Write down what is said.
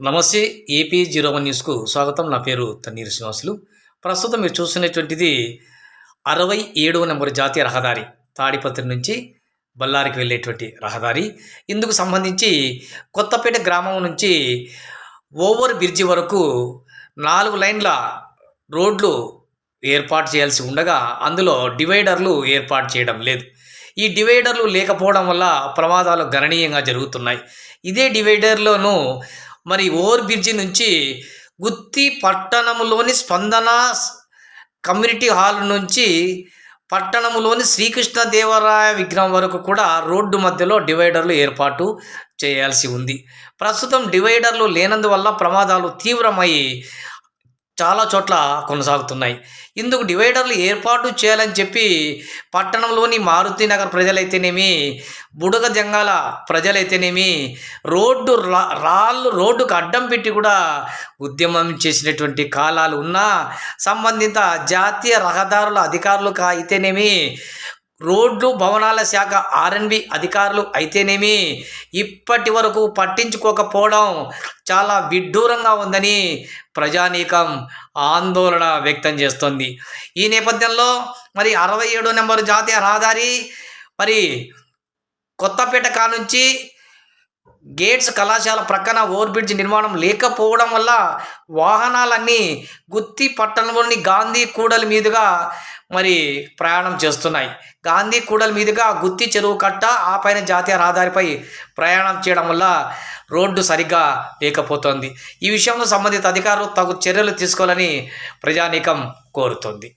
నమస్తే AP zero one న్యూస్కు స్వాగతం. నా పేరు తన్నీరు శ్రీనివాసులు. ప్రస్తుతం మీరు చూస్తున్నటువంటిది అరవై ఏడవ నెంబర్ జాతీయ రహదారి తాడిపత్రి నుంచి బళ్ళారికి వెళ్ళేటువంటి రహదారి. ఇందుకు సంబంధించి కొత్తపేట గ్రామం నుంచి ఓవర్ బ్రిడ్జి వరకు నాలుగు లైన్ల రోడ్లు ఏర్పాటు చేయాల్సి ఉండగా అందులో డివైడర్లు ఏర్పాటు చేయడం లేదు. ఈ డివైడర్లు లేకపోవడం వల్ల ప్రమాదాలు గణనీయంగా జరుగుతున్నాయి. ఇదే డివైడర్లోనూ మరి ఓవర్ బ్రిడ్జి నుంచి గుత్తి పట్టణంలోని స్పందన కమ్యూనిటీ హాల్ నుంచి పట్టణంలోని శ్రీకృష్ణదేవరాయ విగ్రహం వరకు కూడా రోడ్డు మధ్యలో డివైడర్లు ఏర్పాటు చేయాల్సి ఉంది. ప్రస్తుతం డివైడర్లు లేనందువల్ల ప్రమాదాలు తీవ్రమై చాలా చోట్ల కొనసాగుతున్నాయి. ఇందుకు డివైడర్లు ఏర్పాటు చేయాలని చెప్పి పట్టణంలోని మారుతి నగర్ ప్రజలైతేనేమి బుడగ జంగాల ప్రజలైతేనేమి రోడ్డు రా రాళ్ళు రోడ్డుకు అడ్డం పెట్టి కూడా ఉద్యమం చేసినటువంటి కాలాలు ఉన్నా సంబంధిత జాతీయ రహదారుల అధికారులకు అయితేనేమి రోడ్లు భవనాల శాఖ ఆర్ఎన్బి అధికారులు అయితేనేమి ఇప్పటి వరకు పట్టించుకోకపోవడం చాలా విడ్డూరంగా ఉందని ప్రజానీకం ఆందోళన వ్యక్తం చేస్తోంది. ఈ నేపథ్యంలో మరి అరవై ఏడో నెంబరు జాతీయ రహదారి మరి కొత్తపేట కానుంచి గేట్స్ కళాశాల ప్రక్కన ఓవర్ బ్రిడ్జ్ నిర్మాణం లేకపోవడం వల్ల వాహనాలన్నీ గుత్తి పట్టణంలోని గాంధీ కూడలి మీదుగా మరి ప్రయాణం చేస్తున్నాయి. గాంధీ కూడల మీదుగా గుత్తి చెరువు కట్ట ఆ పైన జాతీయ రహదారిపై ప్రయాణం చేయడం వల్ల రోడ్డు సరిగ్గా లేకపోతోంది. ఈ విషయంలో సంబంధిత అధికారులు తగు చర్యలు తీసుకోవాలని ప్రజానీకం కోరుతోంది.